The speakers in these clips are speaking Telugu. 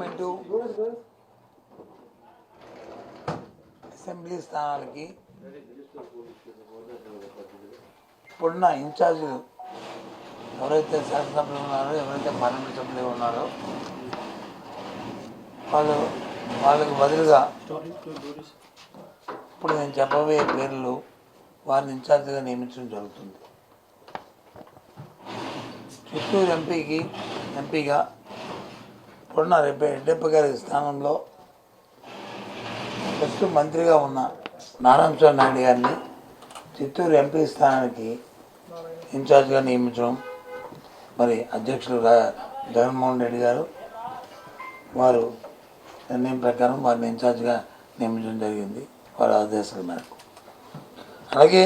పార్లమెంటు అసెంబ్లీ స్థానాలకి ఇప్పుడున్న ఇన్ఛార్జీలు ఎవరైతే శాసనసభ్యులు ఉన్నారో ఎవరైతే పార్లమెంట్ సభ్యులు ఉన్నారో వాళ్ళు వాళ్ళకు బదులుగా ఇప్పుడు నేను చెప్పబోయే పేర్లు వారిని ఇన్ఛార్జిగా నియమించడం జరుగుతుంది. చిత్తూరు ఎంపీకి ఎంపీగా ఇప్పుడున్న రెడ్డి రెడ్డప్ప గారి స్థానంలో ఫస్ట్ మంత్రిగా ఉన్న నారాయణ నాయుడు గారిని చిత్తూరు ఎంపీ స్థానానికి ఇన్ఛార్జ్గా నియమించడం మరి అధ్యక్షులు జగన్మోహన్ రెడ్డి గారు వారు నిర్ణయం ప్రకారం వారిని ఇన్ఛార్జ్గా నియమించడం జరిగింది వారి ఆదేశాల మేరకు. అలాగే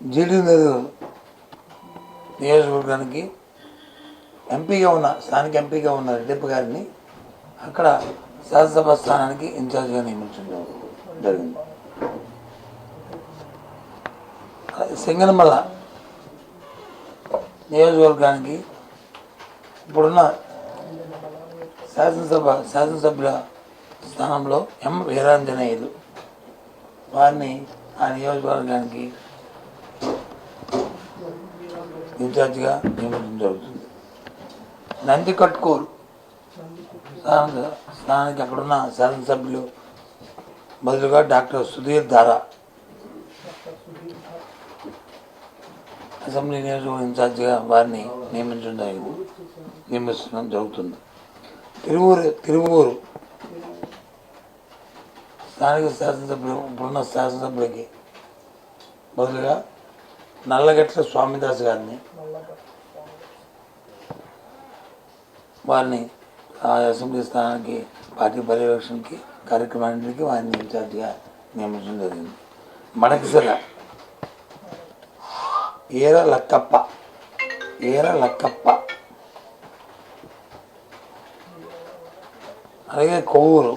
జీడీ నెల్లూరు నియోజకవర్గానికి ఎంపీగా ఉన్న స్థానిక ఎంపీగా ఉన్న రెడ్డిప్ప గారిని అక్కడ శాసనసభ స్థానానికి ఇన్ఛార్జ్గా నియమించడం జరిగింది. సింగనమల్ల నియోజకవర్గానికి ఇప్పుడున్న శాసనసభ శాసనసభ్యుల స్థానంలో ఎం వీరాంజనేయులు వారిని ఆ నియోజకవర్గానికి ఇన్ఛార్జిగా నియమించడం జరుగుతుంది. నందికట్కూరు స్థానిక స్థానానికి అక్కడున్న శాసనసభ్యులు బదులుగా డాక్టర్ సుధీర్ ధారా. అసెంబ్లీ నియోజకవర్గ ఇన్ఛార్జిగా వారిని నియమించడం జరిగింది నియమించడం జరుగుతుంది. తిరువూరు తిరువూరు. స్థానిక శాసనసభ్యులు ఇప్పుడున్న శాసనసభ్యులకి బదులుగా నల్లగట్ల స్వామిదాస్ గారిని వారిని అసెంబ్లీ స్థానానికి పార్టీ పర్యవేక్షణకి కార్యక్రమానికి వారిని ఇన్ఛార్జిగా నియమించడం జరిగింది. మడకసిర ఏర లక్కప్ప ఏర లక్కప్ప అలాగే కొవ్వూరు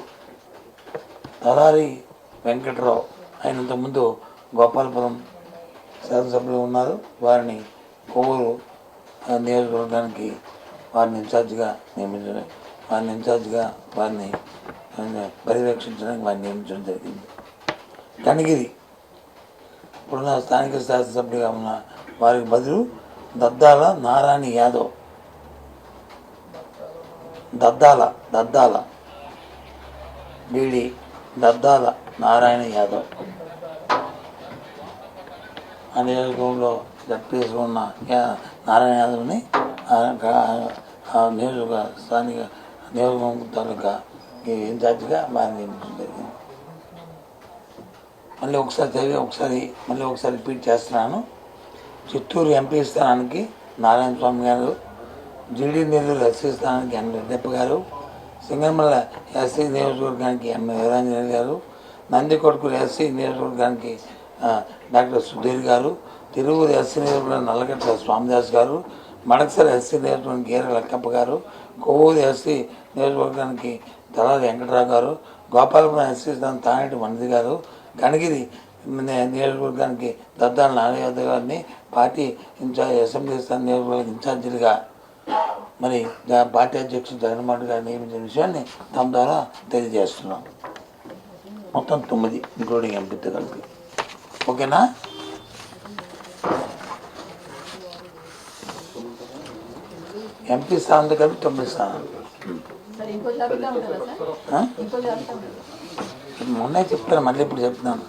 తలారి వెంకట్రావు ఆయన ఇంతకుముందు గోపాలపురం శాసనసభ్యులు ఉన్నారు. వారిని కొవ్వూరు నియోజకవర్గానికి వారిని ఇన్ఛార్జ్గా నియమించడం వారిని ఇన్ఛార్జ్గా వారిని ఆ, పర్యవేక్షించడానికి వారిని నియమించడం జరిగింది. కనగిరి. ఇప్పుడున్న స్థానిక శాసనసభ్యుడిగా ఉన్న వారికి బదులు దద్దాల నారాయణ యాదవ్. దద్దాల దద్దాల. బీడి దద్దాల నారాయణ యాదవ్. ఆ నియోజకవర్గంలో జడ్పీఎస్ ఉన్న నారాయణ యాదవ్ని నియోజక స్థానిక నియోజకవర్గం తాలూకా ఈ ఇన్ఛార్జిగా వారిని నియమించడం జరిగింది మళ్ళీ ఒకసారి చదివి ఒకసారి మళ్ళీ ఒకసారి రిపీట్ చేస్తున్నాను చిత్తూరు ఎంపీ స్థానానికి నారాయణ స్వామి గారు జిడి నెల్లూరు ఎస్సీ స్థానానికి ఎన్ రెడ్డప్ప గారు సింగమల్ల ఎస్సీ నియోజకవర్గానికి ఎం వీరాంజనేయ గారు నందికొట్కూరు ఎస్సీ నియోజకవర్గానికి డాక్టర్ సుధీర్ గారు తిరువురు ఎస్సీ నియోజకవర్గం నల్లగట్ల స్వామిదాస్ గారు మడకసర ఎస్సీ నియోజకవర్గం గీర లక్కప్ప గారు కొవ్వూరు ఎస్సీ నియోజకవర్గానికి తలారి వెంకటరావు గారు గోపాలపురం ఎస్సీ తానేటి మనది గారు గణగిరి నియోజకవర్గానికి దద్దాల నాగయాదవ్ గారిని పార్టీ ఇన్ఛార్జ్ అసెంబ్లీ స్థానం నియోజకవర్గ ఇన్ఛార్జీలుగా మరి పార్టీ అధ్యక్షుడు జగన్మోహన్ గారు నియమించిన విషయాన్ని తమ ద్వారా తెలియజేస్తున్నాం. మొత్తం తొమ్మిది ఇంక్లూడింగ్ ఎంపీతో కలిపి. ఓకేనా? ఎంపీ స్థానంతో కలిపి తొమ్మిది స్థానాలు. మొన్నే చెప్తాను మళ్ళీ ఇప్పుడు చెప్తున్నాను.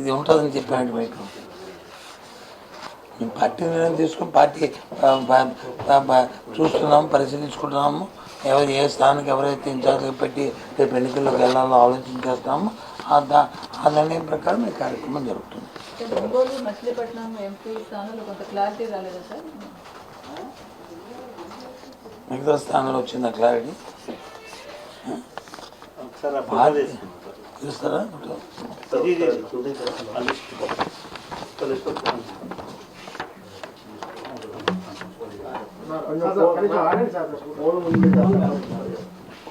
ఇది ఉంటుందని చెప్పాను మీకు. మేము పార్టీ నిర్ణయం తీసుకుని పార్టీ చూస్తున్నాము పరిశీలించుకుంటున్నాము. ఎవరు ఏ స్థానానికి ఎవరైతే ఇన్ఛార్జ్గా పెట్టి రేపు ఎన్నికల్లోకి వెళ్ళాలో ఆలోచన చేస్తామో ఆ దా ఆ నిర్ణయం ప్రకారం ఈ కార్యక్రమం జరుగుతుంది. మిగతా స్థానంలో వచ్చింది క్లారిటీ? ఆ సార్. చూస్తారా.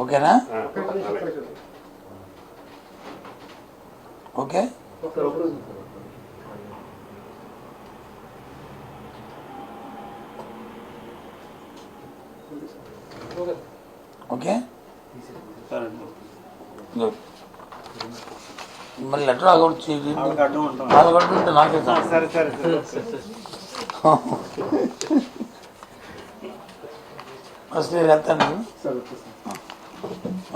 ఓకేనా? ఓకే? ఓకే? మళ్ళీ లెటర్ ఆగొచ్చి నాలుగు నాకే. సరే. సరే ఫస్ట్ నేను వెళ్తాను.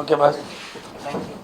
Okay boss thank you